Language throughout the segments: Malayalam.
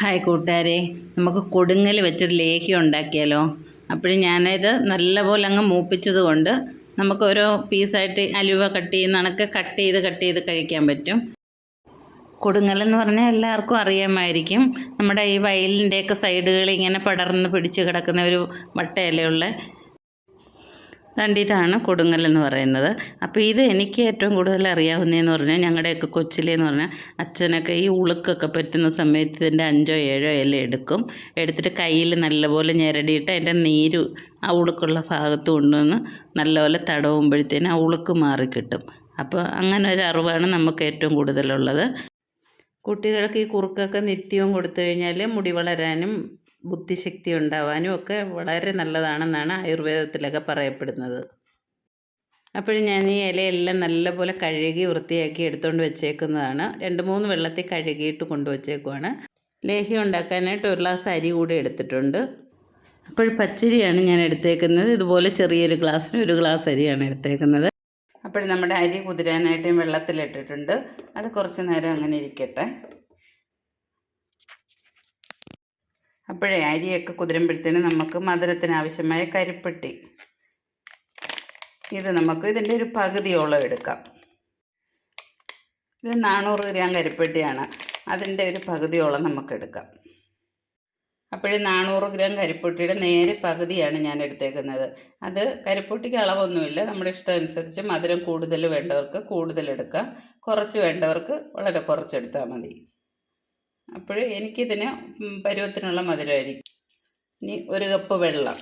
ഹായ് കൂട്ടുകാരെ. നമുക്ക് കൊടുങ്ങൽ വെച്ചൊരു ലേഹ്യം ഉണ്ടാക്കിയാലോ? അപ്പോഴും ഞാനത് നല്ലപോലെ അങ്ങ് മൂപ്പിച്ചത് കൊണ്ട് നമുക്ക് ഓരോ പീസായിട്ട് അലുവ കട്ട് ചെയ്യുന്ന കണക്ക് കട്ട് ചെയ്ത് കട്ട് ചെയ്ത് കഴിക്കാൻ പറ്റും. കൊടുങ്ങലെന്ന് പറഞ്ഞാൽ എല്ലാവർക്കും അറിയാമായിരിക്കും. നമ്മുടെ ഈ വയലിന്റെയൊക്കെ സൈഡുകളിൽ ഇങ്ങനെ പടർന്ന് പിടിച്ച് കിടക്കുന്ന ഒരു വട്ടയിലുള്ള തണ്ടിതാണ് കൊടുങ്ങൽ എന്ന് പറയുന്നത്. അപ്പോൾ ഇത് എനിക്ക് ഏറ്റവും കൂടുതൽ അറിയാവുന്നതെന്ന് പറഞ്ഞാൽ ഞങ്ങളുടെയൊക്കെ കൊച്ചിലെന്ന് പറഞ്ഞാൽ അച്ഛനൊക്കെ ഈ ഉളുക്കൊക്കെ പറ്റുന്ന സമയത്ത് ഇതിന്റെ അഞ്ചോ ഏഴോ ഇല എടുക്കും. എടുത്തിട്ട് കയ്യിൽ നല്ലപോലെ ഞെരടിയിട്ട് അതിന്റെ നീര് ആ ഉളുക്കുള്ള ഭാഗത്ത് കൊണ്ടുവന്ന് നല്ലപോലെ തടവുമ്പോഴത്തേന് ആ ഉളുക്ക് മാറിക്കിട്ടും അപ്പോൾ അങ്ങനെ ഒരു അറിവാണ് നമുക്ക് ഏറ്റവും കൂടുതലുള്ളത്. കുട്ടികൾക്ക് ഈ കുറുക്കൊക്കെ നിത്യവും കൊടുത്തു കഴിഞ്ഞാൽ മുടി വളരാനും ബുദ്ധിശക്തി ഉണ്ടാവാനും ഒക്കെ വളരെ നല്ലതാണെന്നാണ് ആയുർവേദത്തിലൊക്കെ പറയപ്പെടുന്നത്. അപ്പോഴും ഞാൻ ഈ ഇലയെല്ലാം നല്ലപോലെ കഴുകി വൃത്തിയാക്കി എടുത്തുകൊണ്ട് വെച്ചേക്കുന്നതാണ്. രണ്ട് മൂന്ന് വെള്ളത്തിൽ കഴുകിയിട്ട് കൊണ്ടുവച്ചേക്കുവാണ് ലേഹ്യം ഉണ്ടാക്കാനായിട്ട് ഒരു ഗ്ലാസ് അരി കൂടി എടുത്തിട്ടുണ്ട്. അപ്പോൾ പച്ചരിയാണ് ഞാൻ എടുത്തേക്കുന്നത്. ഇതുപോലെ ചെറിയൊരു ഗ്ലാസ്സിന് ഒരു ഗ്ലാസ് അരിയാണ് എടുത്തേക്കുന്നത്. അപ്പോൾ നമ്മുടെ അരി കുതിരാനായിട്ട് വെള്ളത്തിലിട്ടിട്ടുണ്ട്. അത് കുറച്ച് നേരം അങ്ങനെ ഇരിക്കട്ടെ. അപ്പോഴേ അരിയൊക്കെ കുതിരുമ്പോഴത്തേന് നമുക്ക് മധുരത്തിന് ആവശ്യമായ കരിപ്പെട്ടി. ഇത് നമുക്ക് ഇതിന്റെ ഒരു പകുതിയോളം എടുക്കാം. ഇത് നാനൂറ് ഗ്രാം കരിപ്പെട്ടിയാണ്. അതിന്റെ ഒരു പകുതിയോളം നമുക്ക് എടുക്കാം അപ്പോഴേ നാനൂറ് ഗ്രാം കരിപ്പൊട്ടിയുടെ നേരെ പകുതിയാണ് ഞാൻ എടുത്തേക്കുന്നത്. അത് കരിപ്പൊട്ടിക്ക് അളവൊന്നുമില്ല. നമ്മുടെ ഇഷ്ടം അനുസരിച്ച് മധുരം കൂടുതൽ വേണ്ടവർക്ക് കൂടുതൽ എടുക്കാം. കുറച്ച് വേണ്ടവർക്ക് വളരെ കുറച്ചെടുത്താൽ മതി. അപ്പോൾ എനിക്കിതിന് പരുവത്തിനുള്ള മധുരമായിരിക്കും. ഇനി ഒരു കപ്പ് വെള്ളം.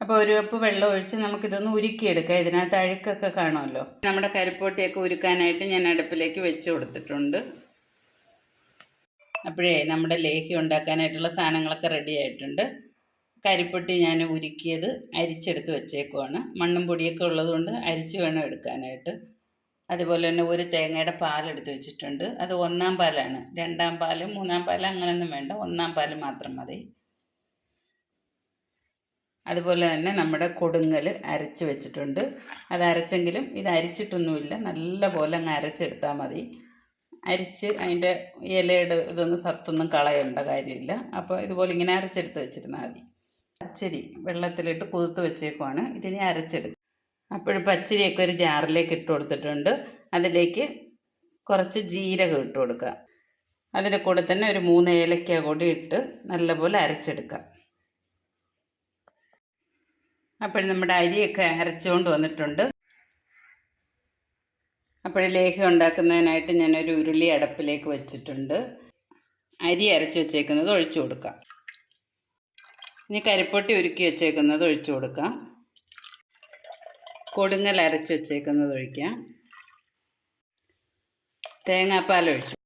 അപ്പോൾ ഒരു കപ്പ് വെള്ളം ഒഴിച്ച് നമുക്കിതൊന്ന് ഉരുക്കിയെടുക്കാം. ഇതിനകത്ത് അഴുക്കൊക്കെ കാണുമല്ലോ. നമ്മുടെ കരിപ്പോട്ടിയൊക്കെ ഉരുക്കാനായിട്ട് ഞാൻ അടുപ്പിലേക്ക് വെച്ച് കൊടുത്തിട്ടുണ്ട്. അപ്പോഴേ നമ്മുടെ ലേഹി ഉണ്ടാക്കാനായിട്ടുള്ള സാധനങ്ങളൊക്കെ റെഡി ആയിട്ടുണ്ട്. കരിപ്പൊട്ടി ഞാൻ ഉരുക്കിയത് അരിച്ചെടുത്ത് വെച്ചേക്കുവാണ്. മണ്ണും പൊടിയൊക്കെ ഉള്ളതുകൊണ്ട് അരിച്ച് വേണം എടുക്കാനായിട്ട്. അതുപോലെ തന്നെ ഒരു തേങ്ങയുടെ പാലെടുത്ത് വെച്ചിട്ടുണ്ട്. അത് ഒന്നാം പാലാണ്. രണ്ടാം പാൽ മൂന്നാം പാൽ അങ്ങനെയൊന്നും വേണ്ട. ഒന്നാം പാൽ മാത്രം മതി. അതുപോലെ തന്നെ നമ്മുടെ കൊടുങ്ങൽ അരച്ച് വെച്ചിട്ടുണ്ട്. അത് അരച്ചെങ്കിലും ഇത് അരിച്ചിട്ടൊന്നുമില്ല. നല്ല പോലെ അങ്ങ് അരച്ചെടുത്താൽ മതി. അരിച്ച് അതിന്റെ ഇലയുടെ ഇതൊന്നും സത്തൊന്നും കളയേണ്ട കാര്യമില്ല. അപ്പോൾ ഇതുപോലെ ഇങ്ങനെ അരച്ചെടുത്ത് വെച്ചിരുന്നാൽ മതി. അച്ചരി വെള്ളത്തിലിട്ട് കുതിർത്ത് വെച്ചേക്കുവാണ്. ഇതിനെ അരച്ചെടുക്കും അപ്പോൾ പച്ചരിയൊക്കെ ഒരു ജാറിലേക്ക് ഇട്ട് കൊടുത്തിട്ടുണ്ട്. അതിലേക്ക് കുറച്ച് ജീരകം ഇട്ട് കൊടുക്കുക. അതിന്റെ കൂടെ തന്നെ ഒരു മൂന്ന് ഏലക്ക കൂടി ഇട്ട് നല്ലപോലെ അരച്ചെടുക്കുക. അപ്പോൾ നമ്മുടെ അരിയൊക്കെ അരച്ചുകൊണ്ട് വന്നിട്ടുണ്ട്. അപ്പോൾ ലേഹ്യം ഉണ്ടാക്കുന്നതിനായിട്ട് ഞാനൊരു ഉരുളി അടപ്പിലേക്ക് വെച്ചിട്ടുണ്ട്. അരി അരച്ച് വെച്ചേക്കുന്നത് ഒഴിച്ചു കൊടുക്കാം. ഇനി കരിപ്പൊട്ടി ഉരുക്കി വെച്ചേക്കുന്നത് ഒഴിച്ചു കൊടുക്കാം. കൊടുങ്ങൽ അരച്ച് വെച്ചേക്കുന്നത് ഒഴിക്കാം. തേങ്ങാപ്പാൽ ഒഴിച്ചു.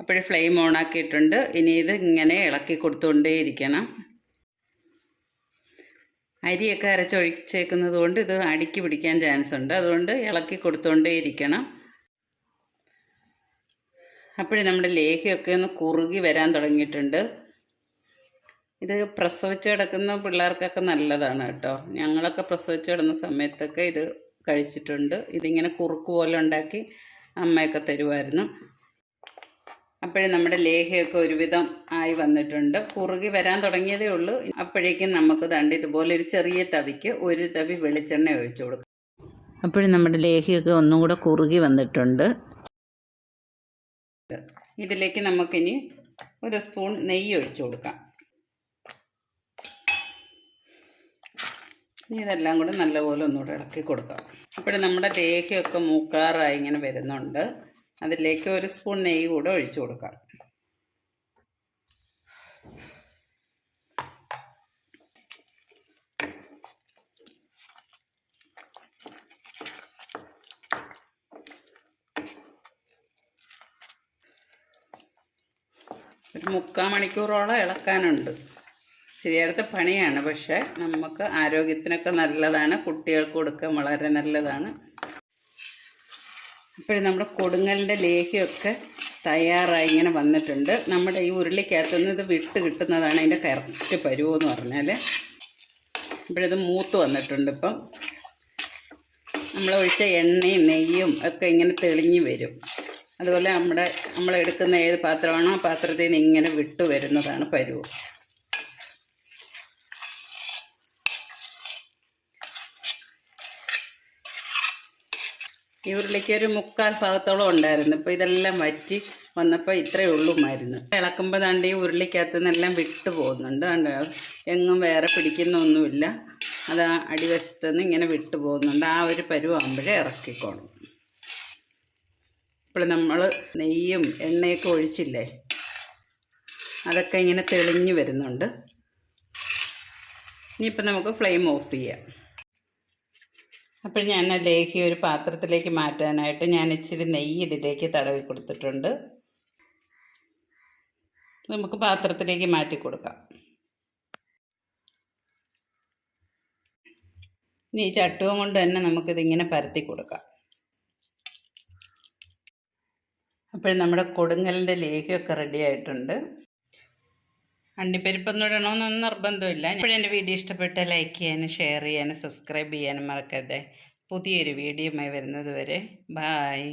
അപ്പോൾ ഫ്ലെയിം ഓണാക്കിയിട്ടുണ്ട് ഇനി ഇത് ഇങ്ങനെ ഇളക്കി കൊടുത്തുകൊണ്ടേയിരിക്കണം അരിയൊക്കെ അരച്ചൊഴിച്ചേക്കുന്നത് കൊണ്ട് ഇത് അടുക്കി പിടിക്കാൻ ചാൻസ് ഉണ്ട്. അതുകൊണ്ട് ഇളക്കി കൊടുത്തുകൊണ്ടേയിരിക്കണം അപ്പോഴേ നമ്മുടെ ലേഹ്യമൊക്കെ ഒന്ന് കുറുകി വരാൻ തുടങ്ങിയിട്ടുണ്ട്. ഇത് പ്രസവിച്ച് കിടക്കുന്ന പിള്ളേർക്കൊക്കെ നല്ലതാണ് കേട്ടോ. ഞങ്ങളൊക്കെ പ്രസവിച്ച് കിടന്ന സമയത്തൊക്കെ ഇത് കഴിച്ചിട്ടുണ്ട്. ഇതിങ്ങനെ കുറുക്ക് പോലെ ഉണ്ടാക്കി അമ്മയൊക്കെ തരുമായിരുന്നു. അപ്പോഴും നമ്മുടെ ലേഹ്യമൊക്കെ ഒരുവിധം ആയി വന്നിട്ടുണ്ട്. കുറുകി വരാൻ തുടങ്ങിയതേ ഉള്ളൂ. അപ്പോഴേക്കും നമുക്ക് ദണ്ട് ഇതുപോലെ ഒരു ചെറിയ തവിക്ക് ഒരു തവി വെളിച്ചെണ്ണ ഒഴിച്ചു കൊടുക്കും. അപ്പോഴും നമ്മുടെ ലേഹ്യമൊക്കെ ഒന്നും കൂടെ കുറുകി വന്നിട്ടുണ്ട്. ഇതിലേക്ക് നമുക്കിനി ഒരു സ്പൂൺ നെയ്യ് ഒഴിച്ചു കൊടുക്കാം. ഇനി ഇതെല്ലാം കൂടെ നല്ലപോലെ ഒന്നുകൂടെ ഇളക്കി കൊടുക്കാം. അപ്പോൾ നമ്മുടെ തേക്കൊക്കെ മൂക്കാറായി ഇങ്ങനെ വരുന്നുണ്ട്. അതിലേക്ക് ഒരു സ്പൂൺ നെയ്യ് കൂടെ ഒഴിച്ചു കൊടുക്കാം. ഒരു മുക്കാൽ മണിക്കൂറോളം ഇളക്കാനുണ്ട്. ഇച്ചിരിയേരത്തെ പണിയാണ്. പക്ഷേ നമുക്ക് ആരോഗ്യത്തിനൊക്കെ നല്ലതാണ്. കുട്ടികൾക്ക് കൊടുക്കാൻ വളരെ നല്ലതാണ്. അപ്പോൾ നമ്മുടെ കൊടുങ്ങലിന്റെ ലേഹ്യമൊക്കെ തയ്യാറായി ഇങ്ങനെ വന്നിട്ടുണ്ട്. നമ്മുടെ ഈ ഉരുളിക്കകത്തുനിന്ന് ഇത് വിട്ട് കിട്ടുന്നതാണ് അതിന്റെ കറക്റ്റ് പരുവെന്ന് പറഞ്ഞാൽ ഇപ്പോഴത് മൂത്ത് വന്നിട്ടുണ്ട് ഇപ്പം. നമ്മൾ ഒഴിച്ച എണ്ണയും നെയ്യും ഒക്കെ ഇങ്ങനെ തെളിഞ്ഞു വരും. അതുപോലെ നമ്മുടെ നമ്മൾ എടുക്കുന്ന ഏത് പാത്രമാണോ ആ പാത്രത്തിൽ നിന്ന് ഇങ്ങനെ വിട്ടു വരുന്നതാണ് പരുവ്. ഈ ഉരുളിക്ക് ഒരു മുക്കാൽ ഭാഗത്തോളം ഉണ്ടായിരുന്നു. ഇപ്പോൾ ഇതെല്ലാം വറ്റി വന്നപ്പോൾ ഇത്രയേ ഉള്ളൂ മരുന്ന്. ഇളക്കുമ്പോൾ ദാണ്ട് ഈ ഉരുളിക്കകത്ത് നിന്നെല്ലാം വിട്ടു പോകുന്നുണ്ട്. കണ്ടോ എങ്ങും വേറെ പിടിക്കുന്നൊന്നുമില്ല. അത് അടിവശത്ത് നിന്ന് ഇങ്ങനെ വിട്ടു പോകുന്നുണ്ട്. ആ ഒരു പരുവാകുമ്പോഴേ ഇറക്കിക്കോളും. ഇപ്പോൾ നമ്മൾ നെയ്യും എണ്ണയൊക്കെ ഒഴിച്ചില്ലേ? അതൊക്കെ ഇങ്ങനെ തെളിഞ്ഞു വരുന്നുണ്ട്. ഇനിയിപ്പോൾ നമുക്ക് ഫ്ലെയിം ഓഫ് ചെയ്യാം. അപ്പോൾ ഞാൻ ആ ലേഹ്യം ഒരു പാത്രത്തിലേക്ക് മാറ്റാനായിട്ട് ഞാൻ ഇച്ചിരി നെയ്യ് ഇതിലേക്ക് തടവി കൊടുത്തിട്ടുണ്ട്. നമുക്ക് പാത്രത്തിലേക്ക് മാറ്റി കൊടുക്കാം. ഇനി ഈ ചട്ടവും കൊണ്ട് തന്നെ നമുക്കിതിങ്ങനെ പരത്തി കൊടുക്കാം. അപ്പോൾ നമ്മുടെ കൊടുങ്ങലിന്റെ ലേഹ്യമൊക്കെ റെഡി ആയിട്ടുണ്ട്. അണ്ടിപ്പരിപ്പൊന്നും ഇടണമെന്നൊന്നും നിർബന്ധമില്ല. എന്റെ വീഡിയോ ഇഷ്ടപ്പെട്ട ലൈക്ക് ചെയ്യാനും ഷെയർ ചെയ്യാനും സബ്സ്ക്രൈബ് ചെയ്യാനും മറക്കരുത്. പുതിയൊരു വീഡിയോയുമായി വരുന്നത് വരെ ബായ്